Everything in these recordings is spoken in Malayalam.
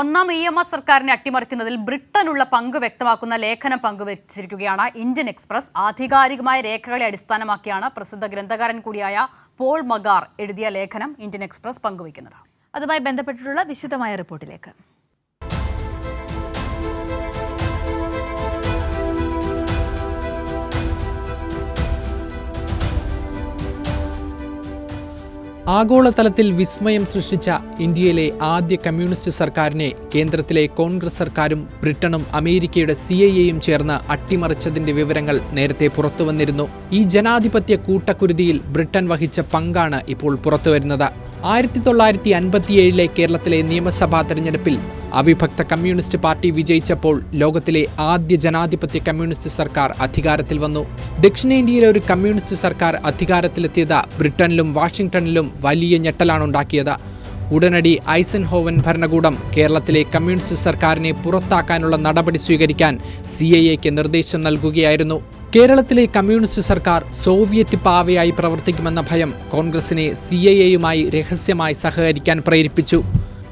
ഒന്നാം ഇ എം എസ് സർക്കാരിനെ അട്ടിമറിക്കുന്നതിൽ ബ്രിട്ടനുള്ള പങ്ക് വ്യക്തമാക്കുന്ന ലേഖനം പങ്കുവച്ചിരിക്കുകയാണ്. ഇന്ത്യൻ എക്സ്പ്രസ് ആധികാരികമായ രേഖകളെ അടിസ്ഥാനമാക്കിയാണ് പ്രസിദ്ധ ഗ്രന്ഥകാരൻ കൂടിയായ പോൾ മഗാർ എഴുതിയ ലേഖനം ഇന്ത്യൻ എക്സ്പ്രസ് പങ്കുവയ്ക്കുന്നത്. അതുമായി ബന്ധപ്പെട്ടിട്ടുള്ള വിശദമായ റിപ്പോർട്ടിലേക്ക്. ആഗോളതലത്തിൽ വിസ്മയം സൃഷ്ടിച്ച ഇന്ത്യയിലെ ആദ്യ കമ്മ്യൂണിസ്റ്റ് സർക്കാരിനെ കേന്ദ്രത്തിലെ കോൺഗ്രസ് സർക്കാരും ബ്രിട്ടനും അമേരിക്കയുടെ സി ഐ എയും ചേർന്ന് അട്ടിമറിച്ചതിന്റെ വിവരങ്ങൾ നേരത്തെ പുറത്തുവന്നിരുന്നു. ഈ ജനാധിപത്യ കൂട്ടക്കുരുതിയിൽ ബ്രിട്ടൻ വഹിച്ച പങ്കാണ് ഇപ്പോൾ പുറത്തുവരുന്നത്. ആയിരത്തി തൊള്ളായിരത്തി അൻപത്തിയേഴിലെ കേരളത്തിലെ നിയമസഭാ തെരഞ്ഞെടുപ്പിൽ അവിഭക്ത കമ്മ്യൂണിസ്റ്റ് പാർട്ടി വിജയിച്ചപ്പോൾ ലോകത്തിലെ ആദ്യ ജനാധിപത്യ കമ്മ്യൂണിസ്റ്റ് സർക്കാർ അധികാരത്തിൽ വന്നു. ദക്ഷിണേന്ത്യയിലെ ഒരു കമ്മ്യൂണിസ്റ്റ് സർക്കാർ അധികാരത്തിലെത്തിയത് ബ്രിട്ടനിലും വാഷിംഗ്ടണിലും വലിയ ഞെട്ടലാണ് ഉണ്ടാക്കിയത്. ഉടനടി ഐസൻഹോവൻ ഭരണകൂടം കേരളത്തിലെ കമ്മ്യൂണിസ്റ്റ് സർക്കാരിനെ പുറത്താക്കാനുള്ള നടപടി സ്വീകരിക്കാൻ സി നിർദ്ദേശം നൽകുകയായിരുന്നു. കേരളത്തിലെ കമ്മ്യൂണിസ്റ്റ് സർക്കാർ സോവിയറ്റ് പാവയായി പ്രവർത്തിക്കുമെന്ന ഭയം കോൺഗ്രസിനെ സി ഐ എയുമായി രഹസ്യമായി സഹകരിക്കാൻ പ്രേരിപ്പിച്ചു.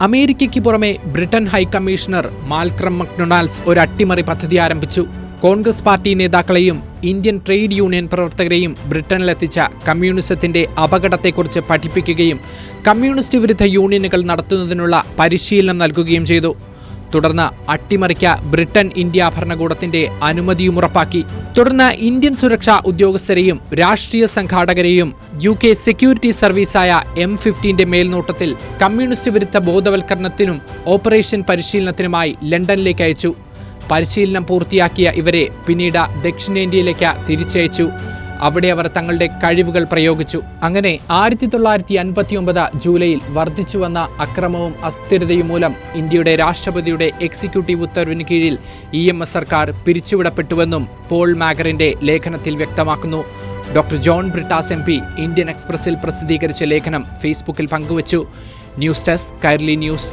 അമേരിക്കയ്ക്ക് പുറമെ ബ്രിട്ടൻ ഹൈക്കമ്മീഷണർ മാൽക്രം മക്ഡൊണാൾഡ്സ് ഒരു അട്ടിമറി പദ്ധതി ആരംഭിച്ചു. കോൺഗ്രസ് പാർട്ടി നേതാക്കളെയും ഇന്ത്യൻ ട്രേഡ് യൂണിയൻ പ്രവർത്തകരെയും ബ്രിട്ടനിലെത്തിച്ച കമ്മ്യൂണിസത്തിന്റെ അപകടത്തെക്കുറിച്ച് പഠിപ്പിക്കുകയും കമ്മ്യൂണിസ്റ്റ് വിരുദ്ധ യൂണിയനുകൾ നടത്തുന്നതിനുള്ള പരിശീലനം നൽകുകയും ചെയ്തു. തുടർന്ന് അട്ടിമറിക്ക ബ്രിട്ടൻ ഇന്ത്യ ഭരണകൂടത്തിന്റെ അനുമതിയും ഉറപ്പാക്കി. തുടർന്ന് ഇന്ത്യൻ സുരക്ഷാ ഉദ്യോഗസ്ഥരെയും രാഷ്ട്രീയ സംഘാടകരെയും യു കെ സെക്യൂരിറ്റി സർവീസായ എം ഫിഫ്റ്റീന്റെ മേൽനോട്ടത്തിൽ കമ്മ്യൂണിസ്റ്റ് വിരുദ്ധ ബോധവൽക്കരണത്തിനും ഓപ്പറേഷൻ പരിശീലനത്തിനുമായി ലണ്ടനിലേക്ക് അയച്ചു. പരിശീലനം പൂർത്തിയാക്കിയ ഇവരെ പിന്നീട് ദക്ഷിണേന്ത്യയിലേക്ക് തിരിച്ചയച്ചു. അവിടെ അവർ തങ്ങളുടെ കഴിവുകൾ പ്രയോഗിച്ചു. അങ്ങനെ ആയിരത്തി തൊള്ളായിരത്തി അൻപത്തി ഒമ്പത് ജൂലൈയിൽ വർദ്ധിച്ചു വന്ന അക്രമവും അസ്ഥിരതയും മൂലം ഇന്ത്യയുടെ രാഷ്ട്രപതിയുടെ എക്സിക്യൂട്ടീവ് ഉത്തരവിന് കീഴിൽ ഇ എം എസ് സർക്കാർ പിരിച്ചുവിടപ്പെട്ടുവെന്നും പോൾ മാഗറിന്റെ ലേഖനത്തിൽ വ്യക്തമാക്കുന്നു. Doctor John Brittas M P Indian എക്സ്പ്രസിൽ പ്രസിദ്ധീകരിച്ച ലേഖനം ഫേസ്ബുക്കിൽ പങ്കുവച്ചു. News desk Kairali news.